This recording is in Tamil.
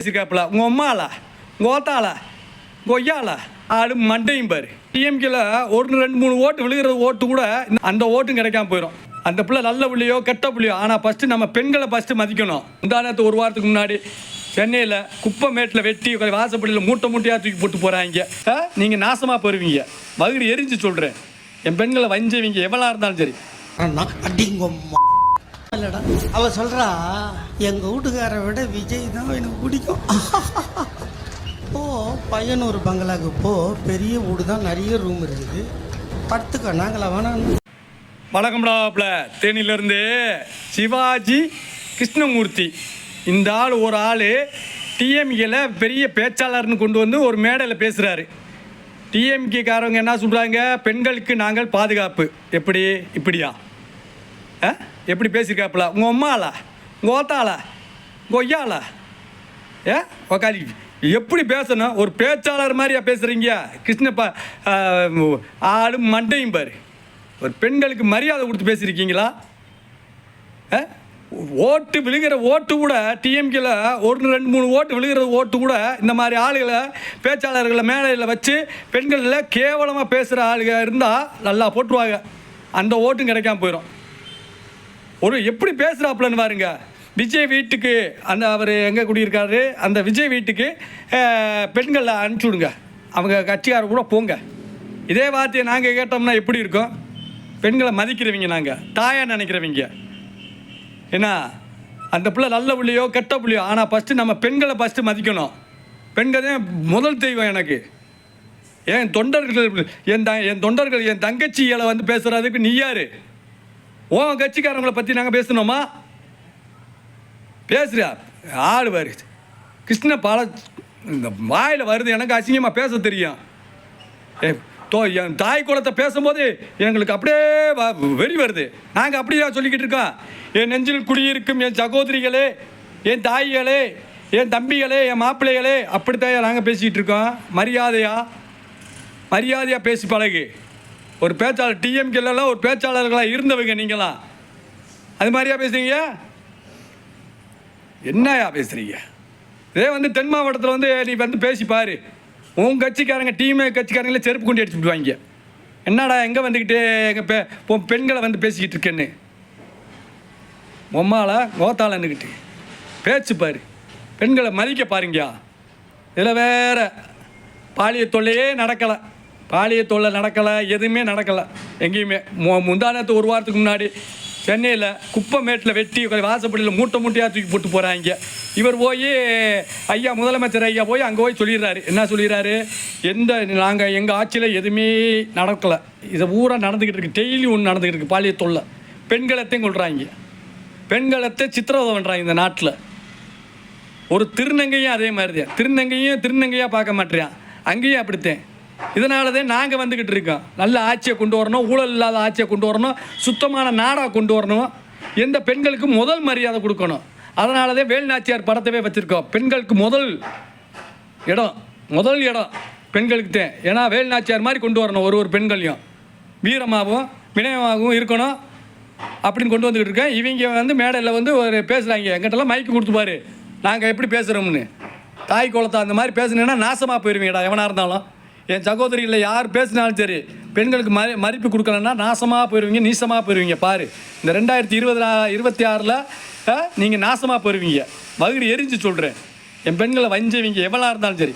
பேசியிருக்காப்புல உங்கள் அம்மாலா உங்கள் ஓத்தால ஆடு மண்டையும் பாரு. டிஎம்கேல ஒரு ரெண்டு மூணு ஓட்டு விழுகிற ஓட்டு கூட அந்த ஓட்டும் கிடைக்காம போயிடும் அந்த பிள்ளை நல்ல பிள்ளையோ கெட்ட பிள்ளையோ ஆனால் ஃபஸ்ட்டு நம்ம பெண்களை ஃபஸ்ட்டு மதிக்கணும். முந்தானத்து ஒரு வாரத்துக்கு முன்னாடி சென்னையில் குப்பமேட்டில் வெட்டி வாசப்படியில் மூட்டை மூட்டையாக தூக்கி போட்டு போகிறாங்க நீங்கள் நாசமாக போயிருவீங்க. வகுடு எரிஞ்சு சொல்கிறேன் என் பெண்களை வஞ்சவீங்க எவ்வளோ இருந்தாலும் சரி. இல்லடா. அவ சொல்றா எங்க வீட்டுக்கார விட விஜய் தான் எனக்கு பிடிக்கும். போ பையனூர் பங்களாக்கு போ. பெரிய வீடு தான் நிறைய ரூம் இருக்குது. படுத்துக்க நாங்களா வேணாம். வணக்கம்டாப்ல தேனியிலேருந்து சிவாஜி கிருஷ்ணமூர்த்தி. இந்த ஆள் ஒரு ஆள் டிஎம்கேல பெரிய பேச்சாளர்னு கொண்டு வந்து ஒரு மேடையில் பேசுகிறாரு டிஎம்கேக்காரவங்க என்ன சொல்கிறாங்க பெண்களுக்கு நாங்கள் பாதுகாப்பு. எப்படி? இப்படியா? ஆ? எப்படி பேசியிருக்காப்புல? உங்கள் அம்மாலா? உங்கள் ஓத்தாளா உங்கள் ஒய்யாளா ஏ? உக்காலி எப்படி பேசணும்? ஒரு பேச்சாளர் மாதிரியா பேசுகிறீங்க கிருஷ்ணப்பா ஆடு மண்டையும் பாரு. ஒரு பெண்களுக்கு மரியாதை கொடுத்து பேசியிருக்கீங்களா? ஆ? ஓட்டு விழுகிற ஓட்டு கூட டிஎம்கேல ஒரு ரெண்டு மூணு ஓட்டு விழுகிற ஓட்டு கூட இந்த மாதிரி ஆளுகளை பேச்சாளர்களை மேடையில் வச்சு பெண்களில் கேவலமாக பேசுகிற ஆளுங்க இருந்தால் நல்லா போட்டுருவாங்க. அந்த ஓட்டும் கிடைக்காம போயிடும் ஒரு எப்படி பேசுகிறாப்புலன்னு பாருங்க. விஜய் வீட்டுக்கு அந்த அவர் எங்கே குடியிருக்காரு அந்த விஜய் வீட்டுக்கு பெண்களை அனுப்பிச்சி விடுங்க அவங்க கட்சிக்காரர் கூட போங்க. இதே வார்த்தையை நாங்கள் கேட்டோம்னா எப்படி இருக்கும்? பெண்களை மதிக்கிறவங்க நாங்கள் தாயாக நினைக்கிறவங்க. என்ன அந்த பிள்ளை நல்ல புள்ளியோ கெட்ட புள்ளியோ ஆனால் ஃபஸ்ட்டு நம்ம பெண்களை ஃபஸ்ட்டு மதிக்கணும். பெண்கள் தான் முதல் தெய்வம் எனக்கு. என் தொண்டர்கள் என் த என் தொண்டர்கள் என் தங்கச்சிகளை வந்து பேசுகிறதுக்கு நீ யாரு? உன் கட்சிக்காரங்களை பற்றி நாங்கள் பேசணுமா? பேசுறியா? ஆள் வரு கிருஷ்ண பால இந்த வாயில் வருது எனக்கு அசிங்கமாக பேச தெரியும். ஏ தோ என் தாய் குலத்தை பேசும்போது எங்களுக்கு அப்படியே வ- வெறி வருது. நாங்கள் அப்படியே சொல்லிக்கிட்டு இருக்கோம்? என் நெஞ்சில் குடியிருக்கும் என் சகோதரிகளே என் தாய்களே என் தம்பிகளே என் மாப்பிள்ளைகளே அப்படித்தான் நாங்கள் பேசிக்கிட்டு இருக்கோம். மரியாதையா? மரியாதையாக பேசி பழகு. ஒரு பேச்சாளர் டிஎம்கேலாம் ஒரு பேச்சாளர்களாக இருந்தவங்க நீங்களாம். அது மாதிரியா பேசுறீங்க? என்னையா பேசுகிறீங்க இதே வந்து தென் மாவட்டத்தில் வந்து நீ வந்து பேசி பாரு. உன் கட்சிக்காரங்க டீமே கட்சிக்காரங்களே செருப்பு கொண்டு அடிச்சு விடுவாங்க. என்னடா எங்கே வந்துக்கிட்டு எங்கள் பெ பெண்களை வந்து பேசிக்கிட்டு இருக்கேன்னு? மொம்மால கோத்தாளன்னுக்கிட்டு பேச்சு பாரு. பெண்களை மதிக்க பாருங்கயா இதில் வேற பாலிய தொல்லையே நடக்கலை. பாலிய தொல்லை நடக்கலை எதுவுமே நடக்கலை. எங்கேயுமே. மு- முந்தானத்து ஒரு வாரத்துக்கு முன்னாடி சென்னையில் குப்பமேட்டில் வெட்டி வாசப்படியில் மூட்டை மூட்டையாக தூக்கி போட்டு போகிறாங்க இவர் போய் ஐயா முதலமைச்சர் ஐயா போய் அங்கே போய் சொல்லிடுறாரு. என்ன சொல்லிடுறாரு? எந்த நாங்கள் எங்கள் ஆட்சியில் எதுவுமே நடக்கலை. இதை பூரா நடந்துக்கிட்டு இருக்கு. டெய்லி ஒன்று நடந்துக்கிட்டு இருக்கு பாலிய தொல்லை பெண்களத்தையும் கொள்கிறாங்க பெண்களத்தை சித்திரவதை பண்ணுறாங்க இந்த நாட்டில். ஒரு திருநங்கையும் அதே மாதிரி தான் திருநங்கையும் திருநங்கையாக பார்க்க மாட்டேறான். அங்கேயும் அப்படித்தான். இதனால தான் நாங்கள் வந்துக்கிட்டு இருக்கோம். நல்ல ஆட்சியை கொண்டு வரணும் ஊழல் இல்லாத ஆட்சியை கொண்டு வரணும் சுத்தமான நாடாக கொண்டு வரணும். எந்த பெண்களுக்கு முதல் மரியாதை கொடுக்கணும். அதனால தான் வேல்நாச்சியார் படத்தவே வச்சுருக்கோம். பெண்களுக்கு முதல் இடம் முதல் இடம் பெண்களுக்கு தான் ஏன்னா வேல்நாச்சியார் மாதிரி கொண்டு வரணும் ஒரு ஒரு பெண்களையும். வீரமாகவும் வினயமாகவும் இருக்கணும் அப்படின்னு கொண்டு வந்துக்கிட்டு இருக்கேன். இவங்க வந்து மேடையில் வந்து ஒரு பேசுகிறாங்க எங்கிட்டலாம் மைக்கு கொடுத்துப்பாரு நாங்கள் எப்படி பேசுகிறோம்னு தாய் குளத்தை அந்த மாதிரி பேசுனேன்னா நாசமாக போயிருவீங்கடா எவனாக இருந்தாலும். என் சகோதரிகளில் யார் பேசினாலும் சரி பெண்களுக்கு மதி மதிப்பு கொடுக்கலன்னா நாசமாக போயிடுவீங்க நீசமாக போயிடுவீங்க பாரு இந்த ரெண்டாயிரத்தி இருபது இருபத்தி ஆறில் நீங்கள் நாசமாக போயிடுவீங்க வகுடு எரிஞ்சு சொல்கிறேன் என் பெண்களை வஞ்சவீங்க எவ்வளோ இருந்தாலும் சரி.